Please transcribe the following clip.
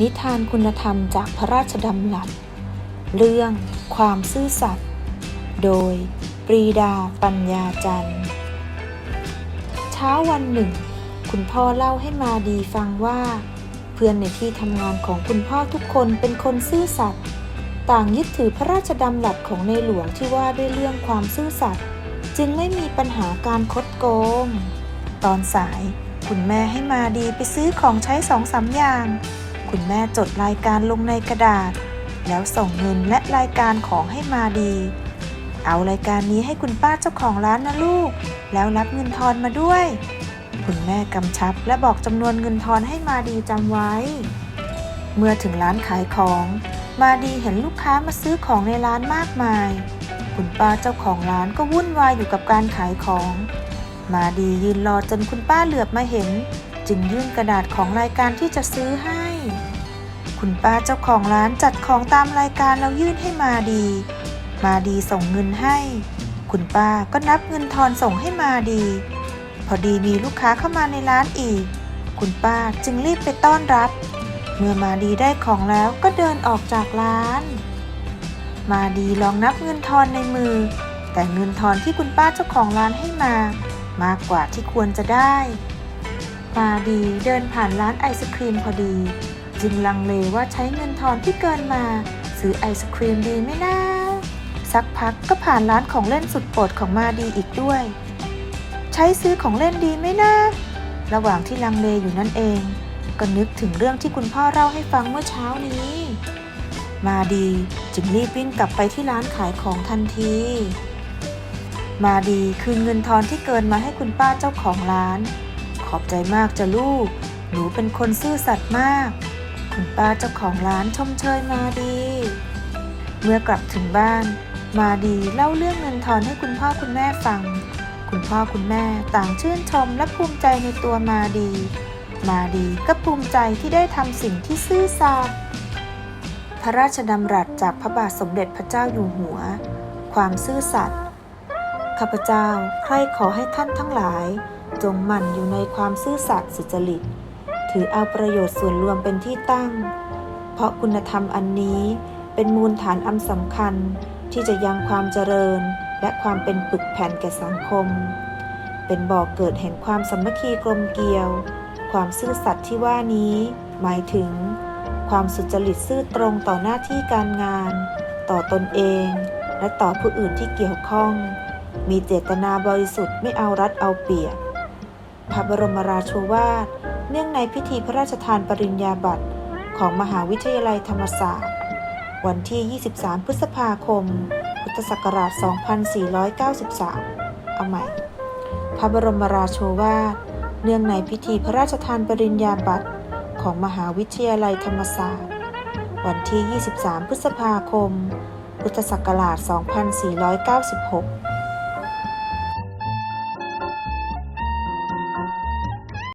นิทานคุณธรรมจากพระราชดำรัส เรื่องความซื่อสัตย์ โดย ปรีดาปัญญาจันทร์ เช้าวันหนึ่ง คุณพ่อเล่าให้มาดีฟังว่า เพื่อนในที่ทำงานของคุณพ่อทุกคนเป็นคนซื่อสัตย์ ต่างยึดถือพระราชดำรัสของในหลวงที่ว่าด้วยเรื่องความซื่อสัตย์ จึงไม่มีปัญหาการคดโกง ตอนสาย คุณแม่ให้มาดีไปซื้อของใช้สองสามอย่าง คุณแม่จดรายการลงในกระดาษ แล้วส่งเงินและรายการของให้มาดี เอารายการนี้ให้คุณป้าเจ้าของร้านนะลูก แล้วรับเงินทอนมาด้วย คุณแม่กำชับและบอกจำนวนเงินทอนให้มาดีจำไว้ เมื่อถึงร้านขายของ มาดีเห็นลูกค้ามาซื้อของในร้านมากมาย คุณป้าเจ้าของร้านก็วุ่นวายอยู่กับการขายของ มาดียืนรอจนคุณป้าเหลือบมาเห็น จึงยื่นกระดาษของรายการที่จะซื้อให้ คุณป้าเจ้าของร้านจัดของตามรายการแล้วยื่นให้มาดี มาดีส่งเงินให้ คุณป้าก็นับเงินทอนส่งให้มาดี พอดีมีลูกค้าเข้ามาในร้านอีก คุณป้าจึงรีบไปต้อนรับ เมื่อมาดีได้ของแล้วก็เดินออกจากร้าน มาดีลองนับเงินทอนในมือ แต่เงินทอนที่คุณป้าเจ้าของร้านให้มามากกว่าที่ควรจะได้ มาดีเดินผ่านร้านไอศครีมพอดี จึงลังเลว่าใช้เงินทอนที่เกินมา ซื้อไอศครีมดีไหมนะ สักพักก็ผ่านร้านของเล่นสุดโปรดของมาดีอีกด้วย ใช้ซื้อของเล่นดีไหมนะระหว่างที่ลังเลอยู่นั่นเอง ก็นึกถึงเรื่องที่คุณพ่อเล่าให้ฟังเมื่อเช้านี้ มาดีจึงรีบวิ่งกลับไปที่ร้านขายของทันที มาดีคืนเงินทอนที่เกินมาให้คุณป้าเจ้าของร้าน ขอบใจมากจ้ะลูก หนูเป็นคนซื่อสัตย์มาก คุณป้าเจ้าของร้านชมเชยมาดี เมื่อกลับถึงบ้าน มาดีเล่าเรื่องเงินทอนให้คุณพ่อคุณแม่ฟัง คุณพ่อคุณแม่ต่างชื่นชมและภูมิใจในตัวมาดี มาดีก็ภูมิใจที่ได้ทำสิ่งที่ซื่อสัตย์พระราชดำรัสจากพระบาทสมเด็จพระเจ้าอยู่หัว ความซื่อสัตย์ข้าพเจ้าใครขอให้ท่านทั้งหลาย จงหมั่นอยู่ในความซื่อสัตย์สุจริต ถือเอาประโยชน์ส่วนรวมเป็นที่ตั้ง เพราะคุณธรรมอันนี้เป็นมูลฐานอันสำคัญที่จะยังความเจริญและความเป็นปึกแผ่นแก่สังคม เป็นบ่อกเกิดแห่งความสามัคคีกลมเกลียว ความซื่อสัตย์ที่ว่านี้ หมายถึง ความสุจริตซื่อตรงต่อหน้าที่การงาน ต่อตนเอง และต่อผู้อื่นที่เกี่ยวข้อง มีเจตนาบริสุทธิ์ไม่เอารัดเอาเปรียบ พระบรมราโชวาท เนื่องในพิธีพระราชทานปริญญาบัตรของมหาวิทยาลัยธรรมศาสตร์ วันที่ 23 พฤษภาคม พุทธศักราช 2493 เอาใหม่ พระบรมราโชวาท เนื่องในพิธีพระราชทานปริญญาบัตรของมหาวิทยาลัยธรรมศาสตร์ วันที่ 23 พฤษภาคม พุทธศักราช 2496